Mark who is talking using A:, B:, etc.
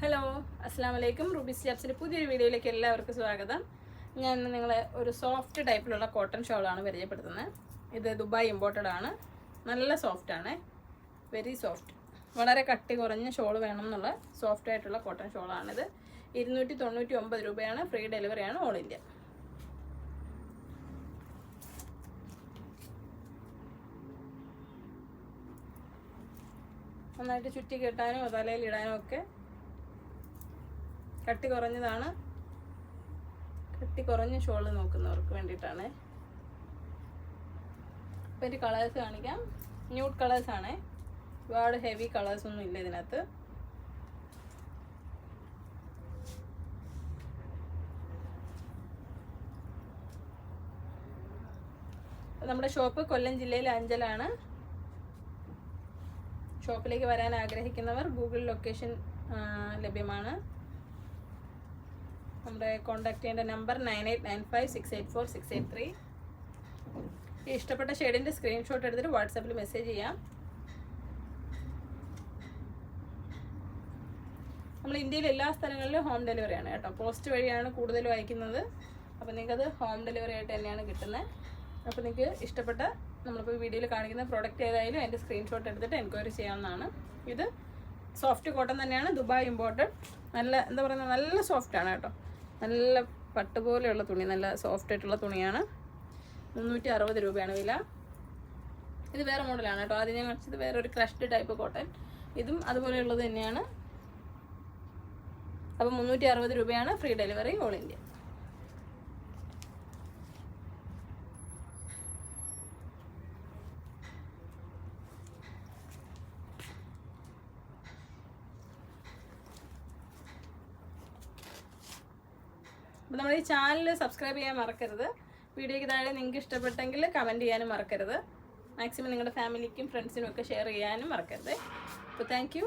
A: Hello അസ്സാം വലൈക്കും Ruby സ്റ്റാപ്സിന്റെ പുതിയൊരു വീഡിയോയിലേക്ക് എല്ലാവർക്കും സ്വാഗതം. ഞാൻ നിങ്ങളെ ഒരു സോഫ്റ്റ് ടൈപ്പിലുള്ള കോട്ടൺ ഷോളാണ് പരിചയപ്പെടുത്തുന്നത്. ഇത് ദുബായ് ഇമ്പോർട്ടഡ് ആണ്. നല്ല സോഫ്റ്റ് ആണ്. വെരി സോഫ്റ്റ് വളരെ കട്ടി കുറഞ്ഞ ഷോൾ വേണം എന്നുള്ള സോഫ്റ്റ് ആയിട്ടുള്ള കോട്ടൺ ഷോളാണിത് ഇരുന്നൂറ്റി തൊണ്ണൂറ്റി ഒമ്പത് രൂപയാണ് ഫ്രീ ഡെലിവറിയാണ് ഓൾ ഇന്ത്യ നന്നായിട്ട് ചുറ്റി കെട്ടാനും തലയിൽ ഇടാനും ഒക്കെ കട്ടി കുറഞ്ഞതാണ്. കട്ടി കുറഞ്ഞ ഷോൾ നോക്കുന്നവർക്ക് വേണ്ടിയിട്ടാണ്. അപ്പം എന്റെ കളേഴ്സ് കാണിക്കാം. ന്യൂഡ് കളേഴ്സ് ആണ്. ഒരുപാട് ഹെവി കളേഴ്സ് ഒന്നും ഇല്ല ഇതിനകത്ത്. നമ്മുടെ ഷോപ്പ് കൊല്ലം ജില്ലയിൽ അഞ്ചലാണ്. ഷോപ്പിലേക്ക് വരാൻ ആഗ്രഹിക്കുന്നവർ ഗൂഗിൾ ലൊക്കേഷൻ ലഭ്യമാണ്. നമ്മുടെ കോൺടാക്ട് ചെയ്യേണ്ട number nine eight nine five six eight four six eight three. ഇഷ്ടപ്പെട്ട ഷെയ്ഡിന്റെ സ്ക്രീൻഷോട്ട് എടുത്തിട്ട് വാട്സാപ്പിൽ മെസ്സേജ് ചെയ്യാം. നമ്മൾ ഇന്ത്യയിൽ എല്ലാ സ്ഥലങ്ങളിലും ഹോം ഡെലിവറി ആണ് കേട്ടോ. പോസ്റ്റ് വഴിയാണ് കൂടുതലും അയക്കുന്നത്. അപ്പോൾ നിങ്ങൾക്കത് ഹോം ഡെലിവറി ആയിട്ട് തന്നെയാണ് കിട്ടുന്നത് അപ്പോൾ നിങ്ങൾക്ക് ഇഷ്ടപ്പെട്ട നമ്മളിപ്പോൾ വീഡിയോയിൽ കാണിക്കുന്ന പ്രോഡക്റ്റ് ഏതായാലും അതിന്റെ സ്ക്രീൻഷോട്ട് എടുത്തിട്ട് എൻക്വയറി ചെയ്യാവുന്നതാണ്. ഇത് സോഫ്റ്റ് കോട്ടൺ തന്നെയാണ്. ദുബായ് ഇമ്പോർട്ടഡ് നല്ല എന്താ പറയുന്നത് നല്ല സോഫ്റ്റാണ് കേട്ടോ. നല്ല പട്ട് പോലെയുള്ള തുണി നല്ല സോഫ്റ്റ് ആയിട്ടുള്ള തുണിയാണ്. മുന്നൂറ്റി അറുപത് രൂപയാണ് വില. ഇത് വേറെ മോഡലാണ് കേട്ടോ. ആദ്യം ഞാൻ കാണിച്ചത് വേറെ ഒരു ക്രഷ്ഡ് ടൈപ്പ് കോട്ടൺ ഇതും അതുപോലെയുള്ളത് തന്നെയാണ്. അപ്പം മുന്നൂറ്റി അറുപത് രൂപയാണ് ഫ്രീ ഡെലിവറി ഓൾ ഇന്ത്യ അപ്പോൾ നമ്മുടെ ഈ ചാനൽ സബ്സ്ക്രൈബ് ചെയ്യാൻ മറക്കരുത്. വീഡിയോയ്ക്ക് താഴെ നിങ്ങൾക്ക് ഇഷ്ടപ്പെട്ടെങ്കിൽ കമന്റ് ചെയ്യാനും മറക്കരുത്. മാക്സിമം നിങ്ങളുടെ ഫാമിലിക്കും ഫ്രണ്ട്സിനും ഒക്കെ ഷെയർ ചെയ്യാനും മറക്കരുത്. അപ്പോൾ താങ്ക്